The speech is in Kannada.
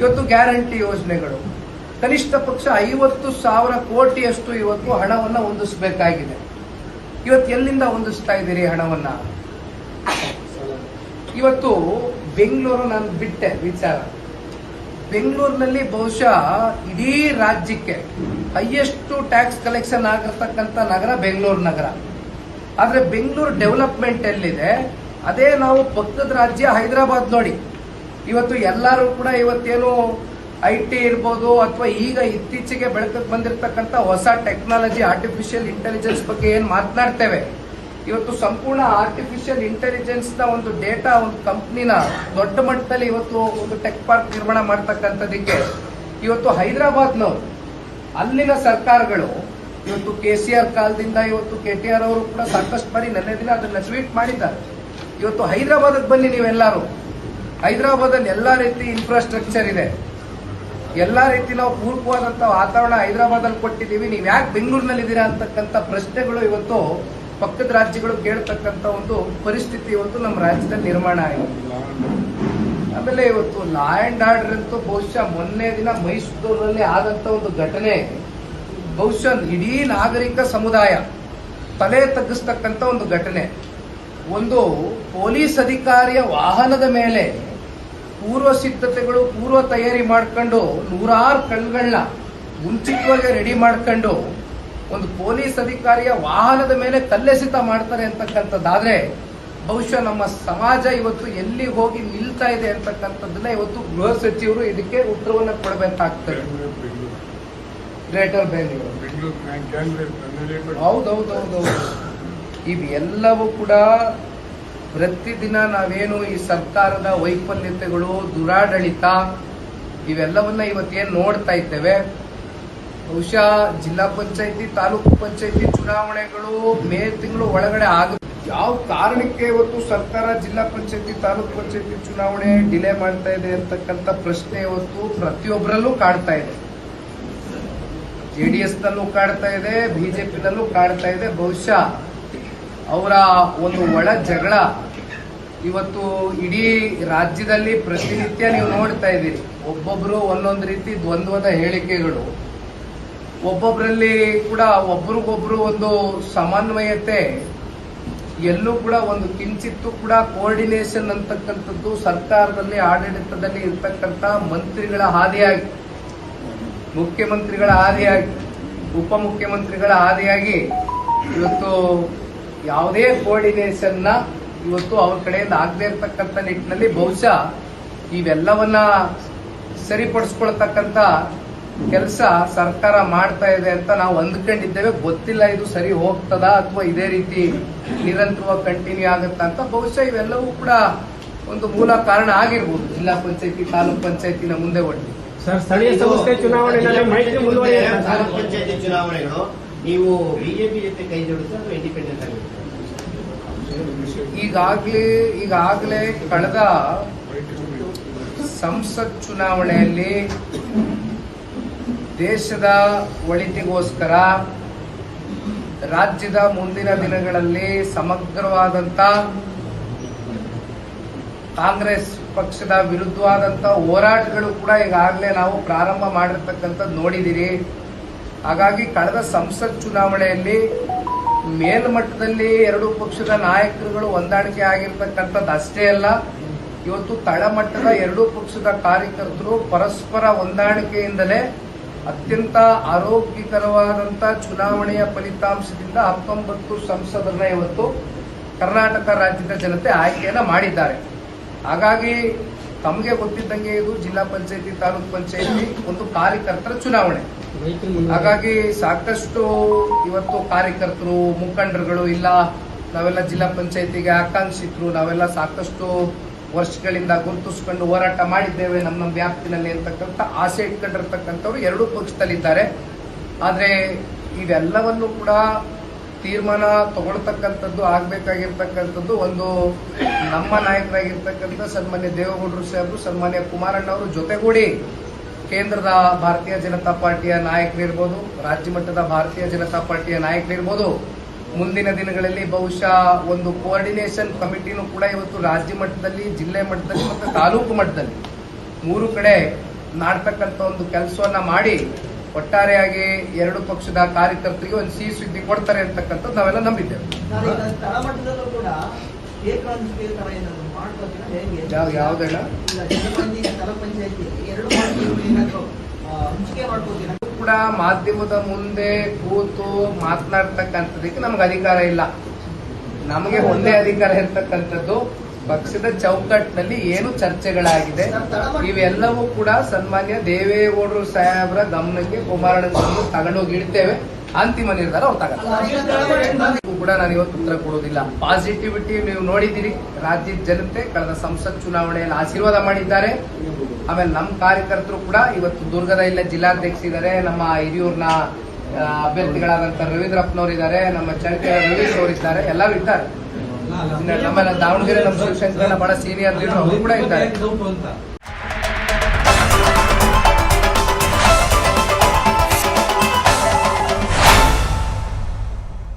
ಇವತ್ತು ಗ್ಯಾರಂಟಿ ಯೋಜನೆಗಳು. ಕನಿಷ್ಠ ಪಕ್ಷ ಐವತ್ತು ಸಾವಿರ ಕೋಟಿಯಷ್ಟು ಇವತ್ತು ಹಣವನ್ನ ಹೊಂದಿಸಬೇಕಾಗಿದೆ. ಇವತ್ತು ಎಲ್ಲಿಂದ ಹೊಂದಿಸ್ತಾ ಇದ್ದೀರಿ ಹಣವನ್ನ? ಇವತ್ತು ಬೆಂಗಳೂರು ನಾನು ಬಿಟ್ಟೆ ವಿಚಾರ. ಬೆಂಗಳೂರಿನಲ್ಲಿ ಬಹುಶಃ ಇಡೀ ರಾಜ್ಯಕ್ಕೆ ಹೈಯೆಸ್ಟ್ ಟ್ಯಾಕ್ಸ್ ಕಲೆಕ್ಷನ್ ಆಗಿರ್ತಕ್ಕಂಥ ನಗರ ಬೆಂಗಳೂರು ನಗರ. ಆದರೆ ಬೆಂಗಳೂರು ಡೆವಲಪ್ಮೆಂಟ್ ಎಲ್ಲಿದೆ? ಅದೇ ನಾವು ಪಕ್ಕದ ರಾಜ್ಯ ಹೈದರಾಬಾದ್ ನೋಡಿ. ಇವತ್ತು ಎಲ್ಲರೂ ಕೂಡ ಇವತ್ತೇನು ಐ ಟಿ ಇರ್ಬೋದು ಅಥವಾ ಈಗ ಇತ್ತೀಚೆಗೆ ಬೆಳಕಕ್ಕೆ ಬಂದಿರತಕ್ಕಂಥ ಹೊಸ ಟೆಕ್ನಾಲಜಿ ಆರ್ಟಿಫಿಷಿಯಲ್ ಇಂಟೆಲಿಜೆನ್ಸ್ ಬಗ್ಗೆ ಏನ್ ಮಾತನಾಡ್ತೇವೆ? ಇವತ್ತು ಸಂಪೂರ್ಣ ಆರ್ಟಿಫಿಷಿಯಲ್ ಇಂಟೆಲಿಜೆನ್ಸ್ನ ಒಂದು ಡೇಟಾ ಒಂದು ಕಂಪ್ನಿನ ದೊಡ್ಡ ಮಟ್ಟದಲ್ಲಿ ಇವತ್ತು ಒಂದು ಟೆಕ್ ಪಾರ್ಕ್ ನಿರ್ಮಾಣ ಮಾಡ್ತಕ್ಕಂಥದಕ್ಕೆ ಇವತ್ತು ಹೈದರಾಬಾದ್ನವರು, ಅಲ್ಲಿನ ಸರ್ಕಾರಗಳು, ಇವತ್ತು ಕೆ ಸಿ ಆರ್ ಕಾಲದಿಂದ ಇವತ್ತು ಕೆ ಟಿ ಆರ್ ಅವರು ಕೂಡ ಸಾಕಷ್ಟು ಬಾರಿ ನೆನ್ನೆ ದಿನ ಅದನ್ನ ಟ್ವೀಟ್ ಮಾಡಿದ್ದಾರೆ. ಇವತ್ತು ಹೈದರಾಬಾದಕ್ಕೆ ಬನ್ನಿ ನೀವೆಲ್ಲರೂ. ಹೈದರಾಬಾದಲ್ಲಿ ಎಲ್ಲಾ ರೀತಿ ಇನ್ಫ್ರಾಸ್ಟ್ರಕ್ಚರ್ ಇದೆ. ಎಲ್ಲಾ ರೀತಿ ನಾವು ಪೂರಕವಾದಂತ ವಾತಾವರಣ ಹೈದರಾಬಾದಲ್ಲಿ ಕೊಟ್ಟಿದ್ದೀವಿ. ನೀವು ಯಾಕೆ ಬೆಂಗಳೂರಿನಲ್ಲಿ ಇದ್ದೀರಾ ಅಂತಕ್ಕಂಥ ಪ್ರಶ್ನೆಗಳು ಇವತ್ತು ಪಕ್ಕದ ರಾಜ್ಯಗಳು ಕೇಳ್ತಕ್ಕಂಥ ಒಂದು ಪರಿಸ್ಥಿತಿ ಇವತ್ತು ನಮ್ಮ ರಾಜ್ಯದಲ್ಲಿ ನಿರ್ಮಾಣ ಆಗಿದೆ. ಆಮೇಲೆ ಇವತ್ತು ಲಾ ಅಂಡ್ ಆರ್ಡರ್ ಅಂತೂ ಬಹುಶಃ ಮೊನ್ನೆ ದಿನ ಮೈಸೂರಲ್ಲಿ ಆದಂತ ಒಂದು ಘಟನೆ. ಬಹುಶಃ ಇಡೀ ನಾಗರಿಕ ಸಮುದಾಯ ತಲೆ ತಗ್ಗಿಸ್ತಕ್ಕಂಥ ಒಂದು ಘಟನೆ. ಒಂದು ಪೊಲೀಸ್ ಅಧಿಕಾರಿಯ ವಾಹನದ ಮೇಲೆ ಪೂರ್ವ ಸಿದ್ಧತೆಗಳು ಪೂರ್ವ ತಯಾರಿ ಮಾಡ್ಕೊಂಡು ನೂರಾರು ಕಳ್ಗಳನ್ನ ಮುಂಚಿತವಾಗಿ ರೆಡಿ ಮಾಡ್ಕೊಂಡು ಒಂದು ಪೊಲೀಸ್ ಅಧಿಕಾರಿಯ ವಾಹನದ ಮೇಲೆ ಕಲ್ಲೆಸಿತ ಮಾಡ್ತಾರೆ ಅಂತಕ್ಕಂಥದ್ದಾದ್ರೆ ಬಹುಶಃ ನಮ್ಮ ಸಮಾಜ ಇವತ್ತು ಎಲ್ಲಿ ಹೋಗಿ ನಿಲ್ತಾ ಇದೆ ಅಂತಕ್ಕಂಥದ್ದನ್ನ ಇವತ್ತು ಗೃಹ ಸಚಿವರು ಇದಕ್ಕೆ ಉತ್ತರವನ್ನು ಕೊಡಬೇಕಾಗ್ತದೆ. ಗ್ರೇಟರ್ ಬೆಂಗಳೂರು ಹೌದೌದೌದೌದು. ಇವೆಲ್ಲವೂ ಕೂಡ ಪ್ರತಿದಿನ ನಾವೇನು ಈ ಸರ್ಕಾರದ ವೈಫಲ್ಯತೆಗಳು, ದುರಾಡಳಿತ ಇವೆಲ್ಲವನ್ನ ಇವತ್ತೇನು ನೋಡ್ತಾ ಇದ್ದೇವೆ. ಬಹುಶಃ ಜಿಲ್ಲಾ ಪಂಚಾಯತಿ, ತಾಲೂಕು ಪಂಚಾಯತಿ ಚುನಾವಣೆಗಳು ಮೇ ತಿಂಗಳು ಒಳಗಡೆ ಆಗ, ಯಾವ ಕಾರಣಕ್ಕೆ ಇವತ್ತು ಸರ್ಕಾರ ಜಿಲ್ಲಾ ಪಂಚಾಯತಿ, ತಾಲೂಕು ಪಂಚಾಯತಿ ಚುನಾವಣೆ ಡಿಲೇ ಮಾಡ್ತಾ ಇದೆ ಅಂತಕ್ಕಂಥ ಪ್ರಶ್ನೆ ಇವತ್ತು ಪ್ರತಿಯೊಬ್ಬರಲ್ಲೂ ಕಾಡ್ತಾ ಇದೆ. ಜೆಡಿಎಸ್ ನಲ್ಲೂ ಕಾಡ್ತಾ ಇದೆ ಬಿಜೆಪಿನಲ್ಲೂ ಕಾಡ್ತಾ ಇದೆ. ಬಹುಶಃ ಅವರ ಒಂದು ಒಳ ಜಗಳ ಇವತ್ತು ಇಡೀ ರಾಜ್ಯದಲ್ಲಿ ಪ್ರತಿನಿತ್ಯ ನೀವು ನೋಡ್ತಾ ಇದ್ದೀರಿ. ಒಬ್ಬೊಬ್ರು ಒಂದೊಂದು ರೀತಿ ದ್ವಂದ್ವದ ಹೇಳಿಕೆಗಳು. ಒಬ್ಬೊಬ್ಬರಲ್ಲಿ ಕೂಡ ಒಬ್ರಿಗೊಬ್ರು ಒಂದು ಸಮನ್ವಯತೆ, ಎಲ್ಲೂ ಕೂಡ ಒಂದು ಕಿಂಚಿತ್ತು ಕೂಡ ಕೋಆರ್ಡಿನೇಷನ್ ಅಂತಕ್ಕಂಥದ್ದು ಸರ್ಕಾರದಲ್ಲಿ, ಆಡಳಿತದಲ್ಲಿ ಇರ್ತಕ್ಕಂಥ ಮಂತ್ರಿಗಳ ಹಾದಿಯಾಗಿ, ಮುಖ್ಯಮಂತ್ರಿಗಳ ಹಾದಿಯಾಗಿ, ಉಪಮುಖ್ಯಮಂತ್ರಿಗಳ ಹಾದಿಯಾಗಿ ಇವತ್ತು ಯಾವುದೇ ಕೋಆರ್ಡಿನೇಷನ್ನ ಇವತ್ತು ಅವ್ರ ಕಡೆಯಿಂದ ಆಗದೆ ಇರತಕ್ಕಂಥ ನಿಟ್ಟಿನಲ್ಲಿ ಬಹುಶಃ ಇವೆಲ್ಲವನ್ನ ಸರಿಪಡಿಸ್ಕೊಳ್ತಕ್ಕಂಥ ಕೆಲಸ ಸರ್ಕಾರ ಮಾಡ್ತಾ ಇದೆ ಅಂತ ನಾವು ಅಂದ್ಕೊಂಡಿದ್ದೇವೆ. ಗೊತ್ತಿಲ್ಲ ಇದು ಸರಿ ಹೋಗ್ತದ ಅಥವಾ ಇದೇ ರೀತಿ ನಿರಂತರವಾಗಿ ಕಂಟಿನ್ಯೂ ಆಗುತ್ತಾ ಅಂತ. ಬಹುಶಃ ಇವೆಲ್ಲವೂ ಕೂಡ ಒಂದು ಮೂಲ ಕಾರಣ ಆಗಿರ್ಬೋದು. ಜಿಲ್ಲಾ ಪಂಚಾಯತಿ ತಾಲೂಕ್ ಪಂಚಾಯತಿನ ಮುಂದೆ ಒಟ್ಟು ಸರ್ ಸ್ಥಳೀಯ ಸಂಸ್ಥೆ ಚುನಾವಣೆಯಲ್ಲಿ ನೀವು ಬಿಜೆಪಿ ಜೊತೆ ಕೈ ಜೋಡಿಸ ಅಥವಾ ಇಂಡಿಪೆಂಡೆಂಟ್ ಆಗಿ ಈಗಾಗ್ಲೇ, ಈಗಾಗಲೇ ಕಳೆದ ಸಂಸತ್ ಚುನಾವಣೆಯಲ್ಲಿ ದೇಶದ ಒಳಿತಿಗೋಸ್ಕರ ರಾಜ್ಯದ ಮುಂದಿನ ದಿನಗಳಲ್ಲಿ ಸಮಗ್ರವಾದಂತ ಕಾಂಗ್ರೆಸ್ ಪಕ್ಷದ ವಿರುದ್ಧವಾದಂತ ಹೋರಾಟಗಳು ಕೂಡ ಈಗಾಗಲೇ ನಾವು ಪ್ರಾರಂಭ ಮಾಡಿರ್ತಕ್ಕಂಥದ್ದು ನೋಡಿದಿರಿ ಹಾಗಾಗಿ ಕಳೆದ ಸಂಸತ್ ಚುನಾವಣೆಯಲ್ಲಿ ಮೇಲ್ಮಟ್ಟದಲ್ಲಿ ಎರಡು ಪಕ್ಷದ ನಾಯಕರುಗಳು ಹೊಂದಾಣಿಕೆ ಆಗಿರ್ತಕ್ಕಂಥದ್ದು ಅಷ್ಟೇ ಅಲ್ಲ, ಇವತ್ತು ತಳಮಟ್ಟದ ಎರಡೂ ಪಕ್ಷದ ಕಾರ್ಯಕರ್ತರು ಪರಸ್ಪರ ಹೊಂದಾಣಿಕೆಯಿಂದಲೇ ಅತ್ಯಂತ ಆರೋಗ್ಯಕರವಾದಂತ ಚುನಾವಣೆಯ ಫಲಿತಾಂಶದಿಂದ ಹತ್ತೊಂಬತ್ತು ಸಂಸದರನ್ನ ಇವತ್ತು ಕರ್ನಾಟಕ ರಾಜ್ಯದ ಜನತೆ ಆಯ್ಕೆಯನ್ನು ಮಾಡಿದ್ದಾರೆ. ಹಾಗಾಗಿ ತಮಗೆ ಗೊತ್ತಿದ್ದಂಗೆ ಇದು ಜಿಲ್ಲಾ ಪಂಚಾಯತಿ, ತಾಲೂಕ್ ಪಂಚಾಯತಿ ಒಂದು ಕಾರ್ಯಕರ್ತರ ಚುನಾವಣೆ. ಹಾಗಾಗಿ ಸಾಕಷ್ಟು ಇವತ್ತು ಕಾರ್ಯಕರ್ತರು, ಮುಖಂಡರುಗಳು ಇಲ್ಲ, ನಾವೆಲ್ಲ ಜಿಲ್ಲಾ ಪಂಚಾಯತಿಗೆ ಆಕಾಂಕ್ಷಿತರು, ನಾವೆಲ್ಲ ಸಾಕಷ್ಟು ವರ್ಷಗಳಿಂದ ಗುರುತಿಸ್ಕೊಂಡು ಹೋರಾಟ ಮಾಡಿದ್ದೇವೆ ನಮ್ಮ ನಮ್ಮ ವ್ಯಾಪ್ತಿನಲ್ಲಿ ಅಂತಕ್ಕಂಥ ಆಸೆ ಇಟ್ಕೊಂಡಿರ್ತಕ್ಕಂಥವ್ರು ಎರಡೂ ಪಕ್ಷದಲ್ಲಿದ್ದಾರೆ. ಆದರೆ ಇವೆಲ್ಲವನ್ನು ಕೂಡ ತೀರ್ಮಾನ ತಗೊಳ್ತಕ್ಕಂಥದ್ದು, ಆಗಬೇಕಾಗಿರ್ತಕ್ಕಂಥದ್ದು ಒಂದು ನಮ್ಮ ನಾಯಕರಾಗಿರ್ತಕ್ಕಂಥ ಸನ್ಮಾನ್ಯ ದೇವೇಗೌಡರು ಸಾಹೇಬರು, ಸನ್ಮಾನ್ಯ ಕುಮಾರಣ್ಣ ಅವರು ಜೊತೆಗೂಡಿ ಕೇಂದ್ರದ ಭಾರತೀಯ ಜನತಾ ಪಾರ್ಟಿಯ ನಾಯಕರಿರ್ಬೋದು, ರಾಜ್ಯ ಮಟ್ಟದ ಭಾರತೀಯ ಜನತಾ ಪಾರ್ಟಿಯ ನಾಯಕರಿರ್ಬೋದು, ಮುಂದಿನ ದಿನಗಳಲ್ಲಿ ಬಹುಶಃ ಒಂದು ಕೋಆರ್ಡಿನೇಷನ್ ಕಮಿಟಿನೂ ಕೂಡ ಇವತ್ತು ರಾಜ್ಯ ಮಟ್ಟದಲ್ಲಿ, ಜಿಲ್ಲೆ ಮಟ್ಟದಲ್ಲಿ ಮತ್ತು ತಾಲೂಕು ಮಟ್ಟದಲ್ಲಿ ಮೂರು ಕಡೆ ಮಾಡ್ತಕ್ಕಂಥ ಒಂದು ಕೆಲಸವನ್ನ ಮಾಡಿ ಒಟ್ಟಾರೆಯಾಗಿ ಎರಡು ಪಕ್ಷದ ಕಾರ್ಯಕರ್ತರಿಗೆ ಒಂದು ಸಿಹಿ ಸುದ್ದಿ ಕೊಡ್ತಾರೆ ಅಂತಕ್ಕಂಥದ್ದು ನಾವೆಲ್ಲ ನಂಬಿದ್ದೇವೆ. ಏನಾದ್ರು ಮಾಡ್ಕೋತೀರಾ ಹೇಗೆ? ಯಾವ- ಜನಪಂಚಾಯತಿ ಸ್ಥಳ ಪಂಚಾಯತಿ ಎರಡು ಮಾಡ್ತೀವಿ ಏನಾದ್ರು ಆ, ಹಂಚಿಕೆ ಮಾಡ್ಕೋತೀರಾ ಕೂಡ ಮಾಧ್ಯಮದ ಮುಂದೆ ಕೂತು ಮಾತನಾಡ್ತಕ್ಕಂಥದಕ್ಕೆ ನಮ್ಗೆ ಅಧಿಕಾರ ಇಲ್ಲ. ನಮಗೆ ಒಂದೇ ಅಧಿಕಾರ ಇರ್ತಕ್ಕಂಥದ್ದು ಪಕ್ಷದ ಚೌಕಟ್ಟಿನಲ್ಲಿ ಏನು ಚರ್ಚೆಗಳಾಗಿದೆ, ಇವೆಲ್ಲವೂ ಕೂಡ ಸನ್ಮಾನ್ಯ ದೇವೇಗೌಡರು ಸಾಹೇಬರ ಗಮನಕ್ಕೆ ಕುಮಾರಣ್ಣನನ್ನು ತಗೊಂಡೋಗಿ ಇಡ್ತೇವೆ. ಅಂತಿಮ ನಿರ್ಧಾರ ಅವ್ರು ತಗೊಂಡು. ಕೂಡ ನಾನು ಇವತ್ತು ಉತ್ತರ ಕೊಡೋದಿಲ್ಲ. ಪಾಸಿಟಿವಿಟಿ ನೀವು ನೋಡಿದ್ದೀರಿ. ರಾಜ್ಯದ ಜನತೆ ಕಳೆದ ಸಂಸತ್ ಚುನಾವಣೆಯಲ್ಲಿ ಆಶೀರ್ವಾದ ಮಾಡಿದ್ದಾರೆ. ಆಮೇಲೆ ನಮ್ಮ ಕಾರ್ಯಕರ್ತರು ಕೂಡ ಇವತ್ತು ದುರ್ಗದ ಇಲ್ಲ ಜಿಲ್ಲಾಧ್ಯಕ್ಷ ಇದ್ದಾರೆ. ನಮ್ಮ ಹಿರಿಯೂರ್ನ ಅಭ್ಯರ್ಥಿಗಳಾದಂತ ರವೀಂದ್ರಪ್ಪನವರು ಇದ್ದಾರೆ ನಮ್ಮ ಚಳ್ಳಕೆರೆ ರವೀಶ್ ಅವರು ಇದ್ದಾರೆ ಎಲ್ಲರೂ ಇದ್ದಾರೆ. ನಮ್ಮನ್ನ ದಾವಣಗೆರೆ ನಮ್ಮ ಶಿವಶಂಕರನ ಬಹಳ ಸೀನಿಯರ್ ಲೀಡರ್ ಅವರು ಕೂಡ ಇದ್ದಾರೆ.